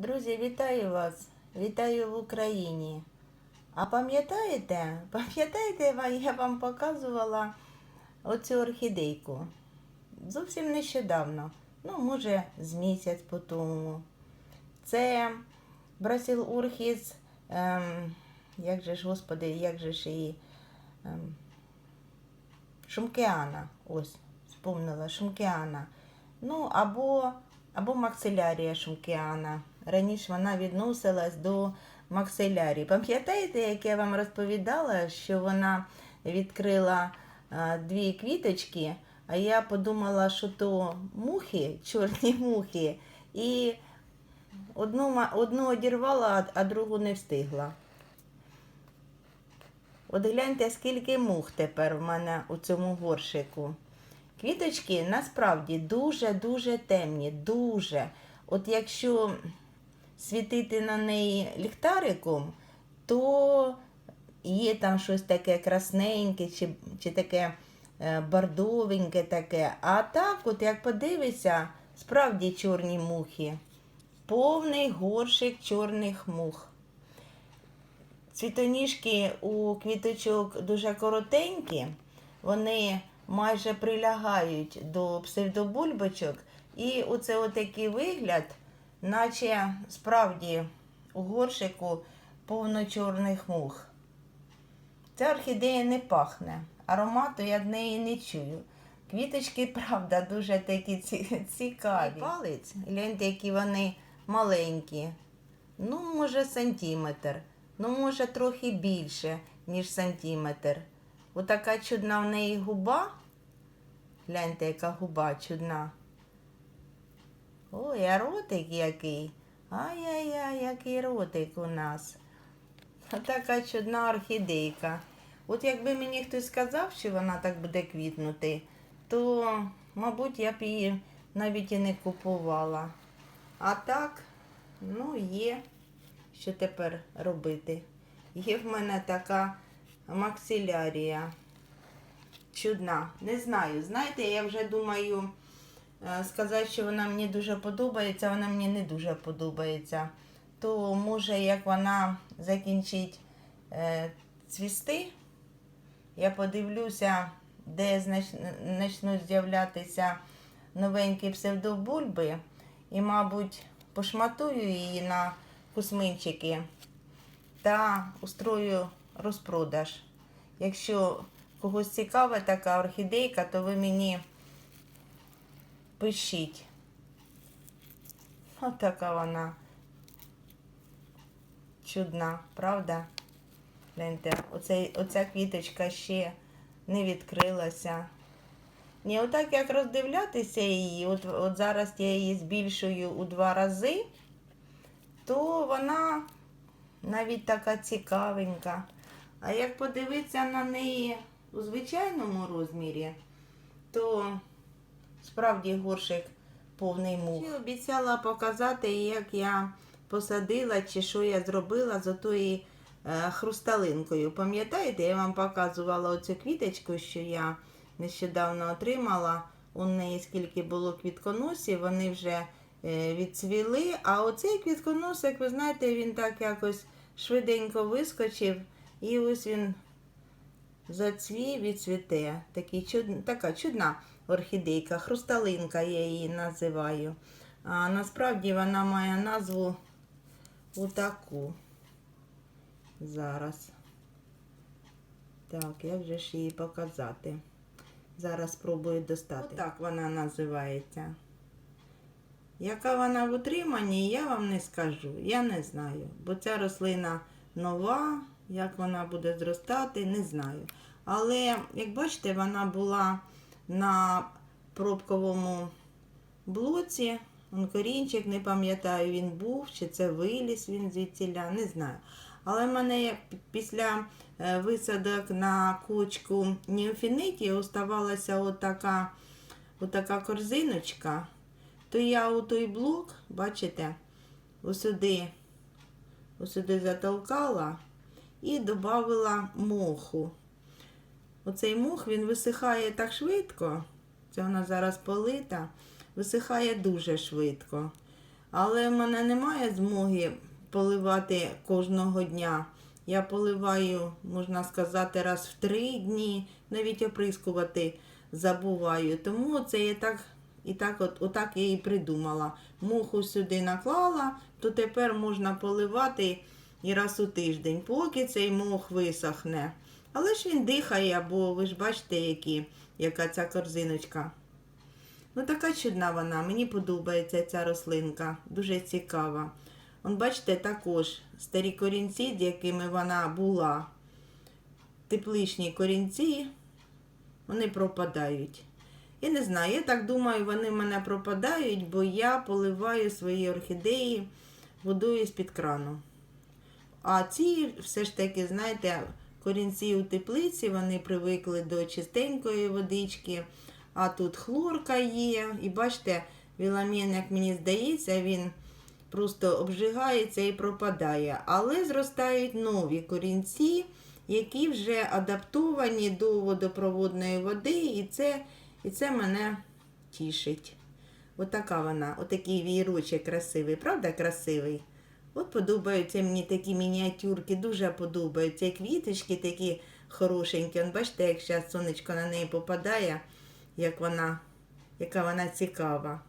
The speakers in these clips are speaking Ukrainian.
Друзі, вітаю вас! Вітаю в Україні. А пам'ятаєте, пам'ятаєте, я вам показувала оцю орхідейку? Зовсім нещодавно, ну, може, з місяць по тому. Це Брасіл Урхіс, ем, як же ж, господи, як же ж її. Ем, Шумкеана. Ось, спомнила, Шумкеана. Ну, або, або максилярія Шумкеана. Раніше вона відносилась до максилярії. Пам'ятаєте, як я вам розповідала, що вона відкрила дві квіточки, а я подумала, що то мухи, чорні мухи, і одну, одну одірвала, а другу не встигла. От гляньте, скільки мух тепер в мене у цьому горшику. Квіточки насправді дуже-дуже темні, дуже. От якщо світити на неї ліхтариком, то є там щось таке красненьке чи, чи таке е, бордовеньке таке. А так, от як подивишся, справді чорні мухи. Повний горшик чорних мух. Цвітоніжки у квіточок дуже коротенькі, вони майже прилягають до псевдобульбочок. І оце отакий вигляд, наче справді у горшику повно чорних мух. Ця орхідея не пахне, аромату я від неї не чую. Квіточки, правда, дуже такі ці- цікаві. Палець, гляньте, які вони маленькі. Ну, може, сантиметр. Ну, може, трохи більше, ніж сантиметр. Отака чудна в неї губа. Гляньте, яка губа чудна. Ой, а ротик який. Ай-яй-яй, який ротик у нас. Така чудна орхідейка. От якби мені хтось сказав, що вона так буде квітнути, то, мабуть, я б її навіть і не купувала. А так, ну, є що тепер робити. Є в мене така максилярія. Чудна. Не знаю. Знаєте, я вже думаю сказати, що вона мені дуже подобається, вона мені не дуже подобається. То може, як вона закінчить е, цвісти, я подивлюся, де почнуть з'являтися новенькі псевдобульби. І, мабуть, пошматую її на кусминчики та устрою розпродаж. Якщо когось цікава така орхідейка, то ви мені пишіть. Отака вона чудна, правда? Гляньте, оцей, оця квіточка ще не відкрилася. Ні, отак як роздивлятися її, от, от зараз я її збільшую у два рази, то вона навіть така цікавенька. А як подивитися на неї у звичайному розмірі, то справді горшик повний мух. Ще обіцяла показати, як я посадила чи що я зробила з отої е, хрусталинкою. Пам'ятаєте, я вам показувала оцю квіточку, що я нещодавно отримала. У неї скільки було квітконосів, вони вже е, відцвіли. А оцей квітконосик, ви знаєте, він так якось швиденько вискочив. І ось він зацвів і цвіте. Такий чуд... Така чудна орхідейка, хрусталинка я її називаю. А насправді вона має назву отаку. Зараз. Так, як же ж її показати? Зараз спробую достати. Отак вона називається. Яка вона в утриманні, я вам не скажу. Я не знаю. Бо ця рослина нова, як вона буде зростати, не знаю. Але, як бачите, вона була на пробковому блоці. Он корінчик, не пам'ятаю, він був, чи це виліз він звідтіля, не знаю. Але в мене після е, висадок на кучку німфінитії оставалася отака, отака корзиночка, то я у той блок, бачите, усюди, усюди затолкала і додала моху. Оцей мох він висихає так швидко. Це вона зараз полита, висихає дуже швидко. Але в мене немає змоги поливати кожного дня. Я поливаю, можна сказати, раз в три дні, навіть оприскувати забуваю. Тому це я так і так от, отак я і придумала. Муху сюди наклала, то тепер можна поливати і раз у тиждень, поки цей мох висохне. Але ж він дихає, бо ви ж бачите, які, яка ця корзиночка. Ну, така чудна вона, мені подобається ця рослинка, дуже цікава. Он, бачите, також старі корінці, з якими вона була, тепличні корінці, вони пропадають. Я не знаю, я так думаю, вони в мене пропадають, бо я поливаю свої орхідеї водою з-під крану. А ці все ж таки, знаєте, корінці у теплиці, вони привикли до чистенької водички, а тут хлорка є. І бачите, віламін, як мені здається, він просто обжигається і пропадає. Але зростають нові корінці, які вже адаптовані до водопроводної води, і це, і це мене тішить. Отака вона, отакий вірочок красивий, правда красивий? От подобаються мені такі мініатюрки, дуже подобаються. Квіточки такі хорошенькі. Он, бачите, як зараз сонечко на неї попадає, як вона, яка вона цікава.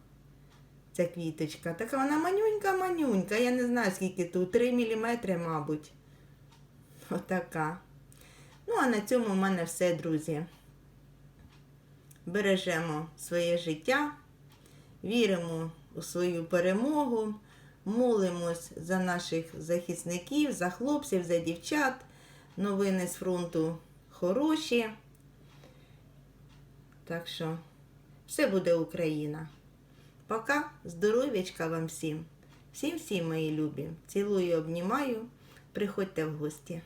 Ця квіточка. Така вона манюнька-манюнька. Я не знаю, скільки тут. 3 мм, мабуть. Отака. Ну, а на цьому в мене все, друзі. Бережемо своє життя, віримо у свою перемогу, молимось за наших захисників, за хлопців, за дівчат. Новини з фронту хороші. Так що все буде Україна. Пока, здоров'ячка вам всім. Всім всім, мої любі. Цілую, обнімаю. Приходьте в гості.